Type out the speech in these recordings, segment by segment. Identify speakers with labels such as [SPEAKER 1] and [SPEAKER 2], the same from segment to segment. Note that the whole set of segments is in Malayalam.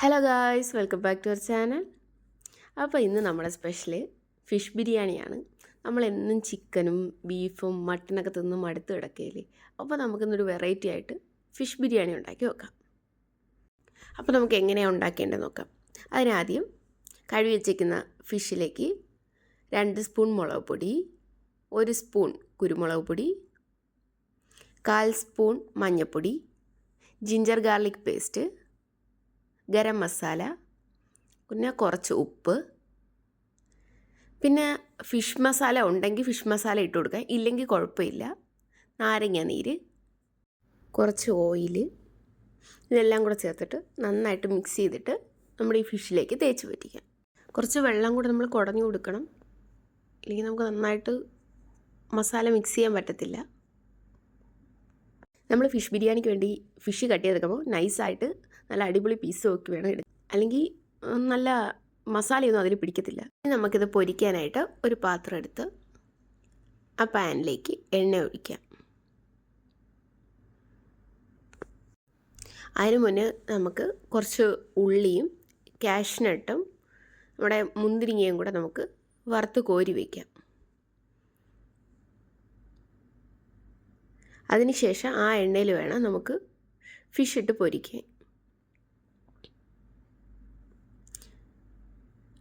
[SPEAKER 1] Hello guys welcome back to our channel അപ്പോൾ ഇന്ന് നമ്മുടെ സ്പെഷ്യൽ ഫിഷ് ബിരിയാണിയാണ്. നമ്മൾ എന്നും ചിക്കനും ബീഫും മട്ടനൊക്കെ തിന്ന് മടുത്ത് കിടക്കുകയില്ലേ അപ്പോൾ നമുക്കിന്നൊരു വെറൈറ്റി ആയിട്ട് ഫിഷ് ബിരിയാണി ഉണ്ടാക്കി നോക്കാം. അപ്പോൾ നമുക്ക് എങ്ങനെയാണ് ഉണ്ടാക്കേണ്ടത് നോക്കാം. അതിനാദ്യം കഴുകി വെച്ചേക്കുന്ന ഫിഷിലേക്ക് രണ്ട് സ്പൂൺ മുളക് പൊടി ഒരു സ്പൂൺ കുരുമുളക് പൊടി കാൽ സ്പൂൺ മഞ്ഞൾപ്പൊടി ginger garlic paste garam masala പിന്നെ കുറച്ച് ഉപ്പ് പിന്നെ ഫിഷ് മസാല ഉണ്ടെങ്കിൽ ഫിഷ് മസാല ഇട്ട് കൊടുക്കാം ഇല്ലെങ്കിൽ കുഴപ്പമില്ല. നാരങ്ങ നീര് കുറച്ച് ഓയിൽ ഇതെല്ലാം കൂടെ ചേർത്തിട്ട് നന്നായിട്ട് മിക്സ് ചെയ്തിട്ട് നമ്മുടെ ഈ ഫിഷിലേക്ക് തേച്ച് പറ്റിക്കാം. കുറച്ച് വെള്ളം കൂടെ നമ്മൾ കുടഞ്ഞു കൊടുക്കണം. അല്ലെങ്കിൽ നമുക്ക് നന്നായിട്ട് മസാല മിക്സ് ചെയ്യാൻ പറ്റത്തില്ല. നമ്മൾ ഫിഷ് ബിരിയാണിക്ക് വേണ്ടി ഫിഷ് കട്ട് ചെയ്തെടുക്കുമ്പോൾ നൈസായിട്ട് നല്ല അടിപൊളി പീസ് ഒക്കെ വേണം എടുക്കാൻ. അല്ലെങ്കിൽ നല്ല മസാലയൊന്നും അതിൽ പിടിക്കത്തില്ല. ഇനി നമുക്കിത് പൊരിക്കാനായിട്ട് ഒരു പാത്രം എടുത്ത് ആ പാനിലേക്ക് എണ്ണ ഒഴിക്കാം. അതിന് മുന്നേ നമുക്ക് കുറച്ച് ഉള്ളിയും കാഷ്നട്ടും നമ്മുടെ മുന്തിരിങ്ങയും കൂടെ നമുക്ക് വറുത്ത് കോരി വയ്ക്കാം അതിനുശേഷം ആ എണ്ണയിൽ വേണം നമുക്ക് ഫിഷ് ഇട്ട് പൊരിക്കാൻ.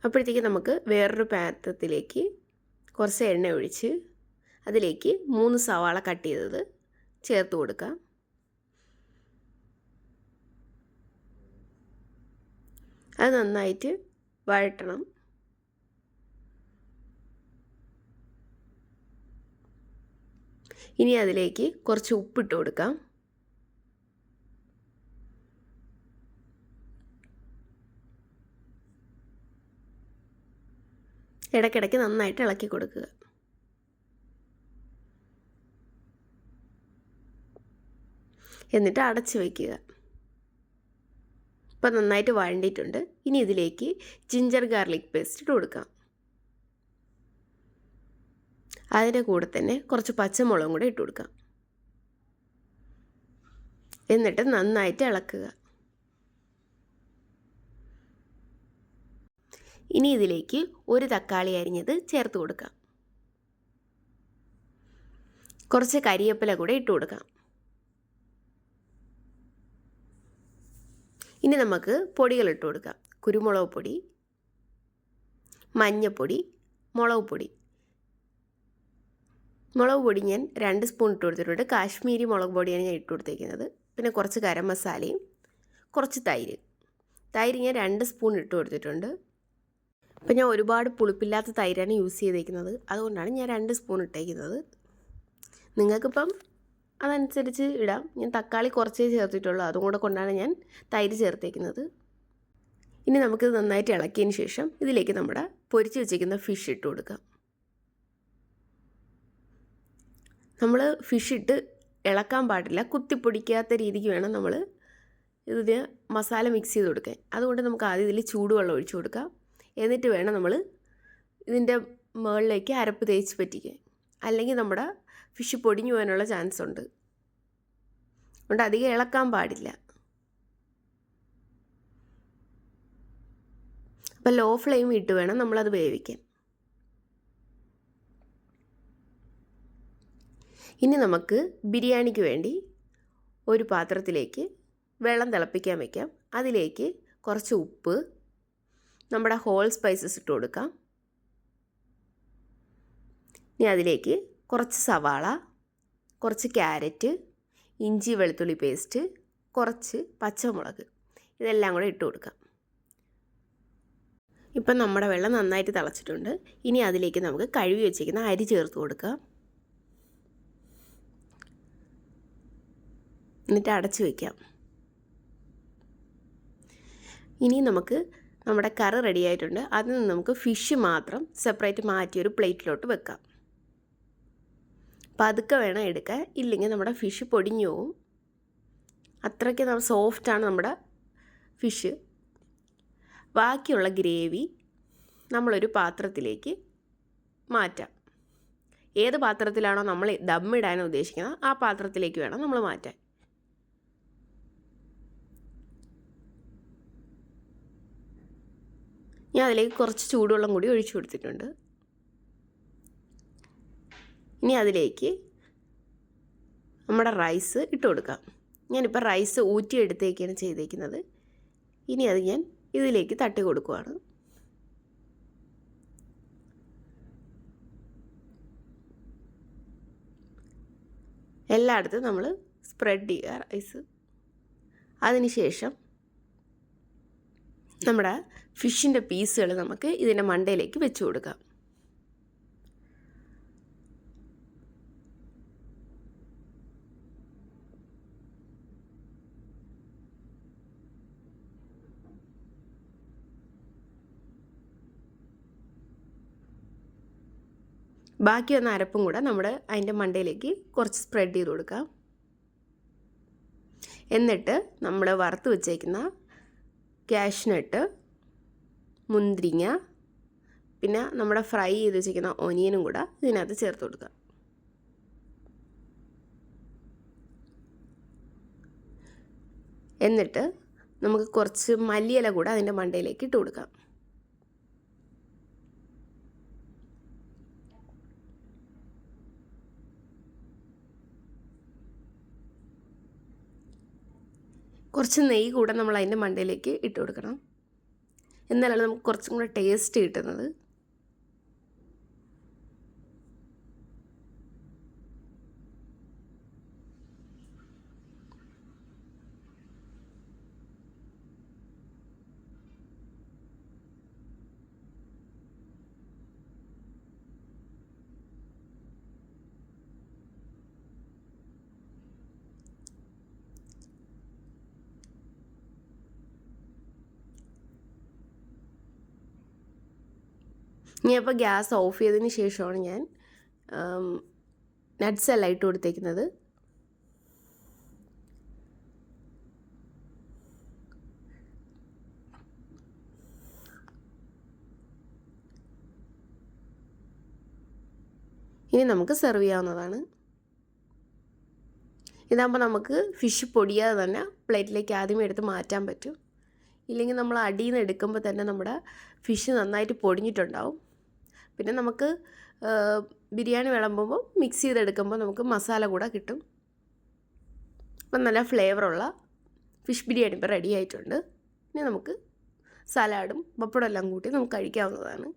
[SPEAKER 1] അപ്പോഴത്തേക്ക് നമുക്ക് വേറൊരു പാത്രത്തിലേക്ക് കുറച്ച് എണ്ണ ഒഴിച്ച് അതിലേക്ക് മൂന്ന് സവാള കട്ട് ചെയ്തത് ചേർത്ത് കൊടുക്കാം. അത് നന്നായിട്ട് വഴട്ടണം ഇനി അതിലേക്ക് കുറച്ച് ഉപ്പിട്ട് കൊടുക്കാം. ഇടയ്ക്കിടയ്ക്ക് നന്നായിട്ട് ഇളക്കി കൊടുക്കുക. എന്നിട്ട് അടച്ചു വയ്ക്കുക. ഇപ്പം നന്നായിട്ട് വഴണ്ടിയിട്ടുണ്ട്. ഇനി ഇതിലേക്ക് ജിഞ്ചർ ഗാർലിക് പേസ്റ്റ് ഇട്ട് കൊടുക്കാം. അതിന്റെ കൂടെ തന്നെ കുറച്ച് പച്ചമുളകും കൂടെ ഇട്ട് കൊടുക്കാം. എന്നിട്ട് നന്നായിട്ട് ഇളക്കുക. ഇനി ഇതിലേക്ക് ഒരു തക്കാളി അരിഞ്ഞത് ചേർത്ത് കൊടുക്കാം. കുറച്ച് കരിയേപ്പില കൂടെ ഇട്ട് കൊടുക്കാം. ഇനി നമുക്ക് പൊടികൾ ഇട്ട് കൊടുക്കാം. കുരുമുളക് പൊടി മഞ്ഞൾപ്പൊടി മുളക് പൊടി. മുളക് പൊടി ഞാൻ രണ്ട് സ്പൂൺ ഇട്ട് കൊടുത്തിട്ടുണ്ട്. കാശ്മീരി മുളക് പൊടിയാണ് ഞാൻ ഇട്ട് കൊടുത്തേക്കുന്നത്. പിന്നെ കുറച്ച് ഗരം മസാലയും കുറച്ച് തൈര്. തൈര് ഞാൻ രണ്ട് സ്പൂൺ ഇട്ട് കൊടുത്തിട്ടുണ്ട്. അപ്പം ഞാൻ ഒരുപാട് പുളിപ്പില്ലാത്ത തൈരാണ് യൂസ് ചെയ്തേക്കുന്നത്. അതുകൊണ്ടാണ് ഞാൻ രണ്ട് സ്പൂൺ ഇട്ടേക്കുന്നത്. നിങ്ങൾക്കിപ്പം അതനുസരിച്ച് ഇടാം. ഞാൻ തക്കാളി കുറച്ചേ ചേർത്തിട്ടുള്ളൂ. അതും കൂടെ കൊണ്ടാണ് ഞാൻ തൈര് ചേർത്തേക്കുന്നത്. ഇനി നമുക്കിത് നന്നായിട്ട് ഇളക്കിയതിന് ശേഷം ഇതിലേക്ക് നമ്മുടെ പൊരിച്ച് വെച്ചിരിക്കുന്ന ഫിഷ് ഇട്ട് കൊടുക്കാം. നമ്മൾ ഫിഷ് ഇട്ട് ഇളക്കാൻ പാടില്ല. കുത്തിപ്പൊടിക്കാത്ത രീതിക്ക് വേണം നമ്മൾ ഇതിന് മസാല മിക്സ് ചെയ്ത് കൊടുക്കാൻ. അതുകൊണ്ട് നമുക്ക് ആദ്യം ഇതിൽ ചൂടുവെള്ളം ഒഴിച്ചു കൊടുക്കാം. എന്നിട്ട് വേണം നമ്മൾ ഇതിന്റെ മുകളിലേക്ക് അരപ്പ് തേച്ച് പറ്റിക്കാൻ. അല്ലെങ്കിൽ നമ്മുടെ ഫിഷ് പൊടിഞ്ഞു പോകാനുള്ള ചാൻസ് ഉണ്ട്. അതുകൊണ്ട് അധികം ഇളക്കാൻ പാടില്ല. അപ്പം ലോ ഫ്ലെയിം ഇട്ട് വേണം നമ്മളത് വേവിക്കാൻ. ഇനി നമുക്ക് ബിരിയാണിക്ക് വേണ്ടി ഒരു പാത്രത്തിലേക്ക് വെള്ളം തിളപ്പിക്കാൻ വയ്ക്കാം അതിലേക്ക് കുറച്ച് ഉപ്പ് നമ്മുടെ ഹോൾ സ്പൈസസ് ഇട്ട് കൊടുക്കാം. ഇനി അതിലേക്ക് കുറച്ച് സവാള കുറച്ച് ക്യാരറ്റ് ഇഞ്ചി വെളുത്തുള്ളി പേസ്റ്റ് കുറച്ച് പച്ചമുളക് ഇതെല്ലാം കൂടെ ഇട്ട് കൊടുക്കാം. ഇപ്പം നമ്മുടെ വെള്ളം നന്നായിട്ട് തിളച്ചിട്ടുണ്ട്. ഇനി അതിലേക്ക് നമുക്ക് കഴുകി വെച്ചിരിക്കുന്ന അരി ചേർത്ത് കൊടുക്കാം. എന്നിട്ട് അടച്ചു വയ്ക്കാം ഇനി നമുക്ക് നമ്മുടെ കറി റെഡി ആയിട്ടുണ്ട്. അതിൽ നിന്ന് നമുക്ക് ഫിഷ് മാത്രം സെപ്പറേറ്റ് മാറ്റി ഒരു പ്ലേറ്റിലോട്ട് വെക്കാം. പതുക്കെ വേണം എടുക്കാൻ. ഇല്ലെങ്കിൽ നമ്മുടെ ഫിഷ് പൊടിഞ്ഞു പോവും. അത്രയ്ക്ക് നമ്മൾ സോഫ്റ്റാണ് നമ്മുടെ ഫിഷ് ബാക്കിയുള്ള ഗ്രേവി നമ്മളൊരു പാത്രത്തിലേക്ക് മാറ്റാം. ഏത് പാത്രത്തിലാണോ നമ്മൾ ദമ്മിടാൻ ഉദ്ദേശിക്കുന്നത് ആ പാത്രത്തിലേക്ക് വേണം നമ്മൾ മാറ്റാൻ. ഞാൻ അതിലേക്ക് കുറച്ച് ചൂടുവെള്ളം കൂടി ഒഴിച്ചു കൊടുത്തിട്ടുണ്ട്. ഇനി അതിലേക്ക് നമ്മുടെ റൈസ് ഇട്ട് കൊടുക്കാം. ഞാനിപ്പോൾ റൈസ് ഊറ്റി ഊറ്റിയെടുത്തേക്കാണ് ചെയ്തേക്കുന്നത്. ഇനി അത് ഞാൻ ഇതിലേക്ക് തട്ടി കൊടുക്കുവാണ്. എല്ലായിടത്തും നമ്മൾ സ്പ്രെഡ് ചെയ്യുക റൈസ്. അതിനുശേഷം നമ്മുടെ ഫിഷിന്റെ പീസുകൾ നമുക്ക് ഇതിന്റെ മണ്ടയിലേക്ക് വെച്ച് കൊടുക്കാം. ബാക്കി വന്ന അരപ്പും കൂടെ നമ്മൾ അതിന്റെ മണ്ടയിലേക്ക് കുറച്ച് സ്പ്രെഡ് ചെയ്ത് കൊടുക്കാം. എന്നിട്ട് നമ്മൾ വറുത്ത് വെച്ചേക്കുന്ന കാഷ്നട്ട് മുന്തിരിങ്ങ പിന്നെ നമ്മുടെ ഫ്രൈ ചെയ്ത് വെച്ചിരിക്കുന്ന ഒനിയനും കൂടെ ഇതിനകത്ത് ചേർത്ത് കൊടുക്കുക. എന്നിട്ട് നമുക്ക് കുറച്ച് മല്ലിയില കൂടെ അതിന്റെ മണ്ടയിലേക്ക് ഇട്ട് കൊടുക്കാം. കുറച്ച് നെയ്യ് കൂടെ നമ്മൾ അതിന്റെ മണ്ടയിലേക്ക് ഇട്ട് കൊടുക്കണം. എന്നാലാണ് നമുക്ക് കുറച്ചും കൂടെ ടേസ്റ്റ് കിട്ടുന്നത്. ഇനി അപ്പോൾ ഗ്യാസ് ഓഫ് ചെയ്തതിന് ശേഷമാണ് ഞാൻ നട്ട്സ് എല്ലാം ഇട്ട് കൊടുത്തേക്കുന്നത്. ഇനി നമുക്ക് സെർവ് ചെയ്യാവുന്നതാണ്. ഇതാകുമ്പോൾ നമുക്ക് ഫിഷ് പൊടിയാതെ തന്നെ പ്ലേറ്റിലേക്ക് ആദ്യമേ എടുത്ത് മാറ്റാൻ പറ്റും. ഇല്ലെങ്കിൽ നമ്മൾ അടിയിൽ നിന്ന് എടുക്കുമ്പോൾ തന്നെ നമ്മുടെ ഫിഷ് നന്നായിട്ട് പൊടിഞ്ഞിട്ടുണ്ടാവും. പിന്നെ നമുക്ക് ബിരിയാണി വിളമ്പുമ്പോൾ മിക്സ് ചെയ്തെടുക്കുമ്പോൾ നമുക്ക് മസാല കൂടെ കിട്ടും. അപ്പം നല്ല ഫ്ലേവറുള്ള ഫിഷ് ബിരിയാണി ഇപ്പോൾ റെഡി ആയിട്ടുണ്ട്. ഇനി നമുക്ക് സലാഡും പപ്പടം എല്ലാം കൂട്ടി നമുക്ക് കഴിക്കാവുന്നതാണ്.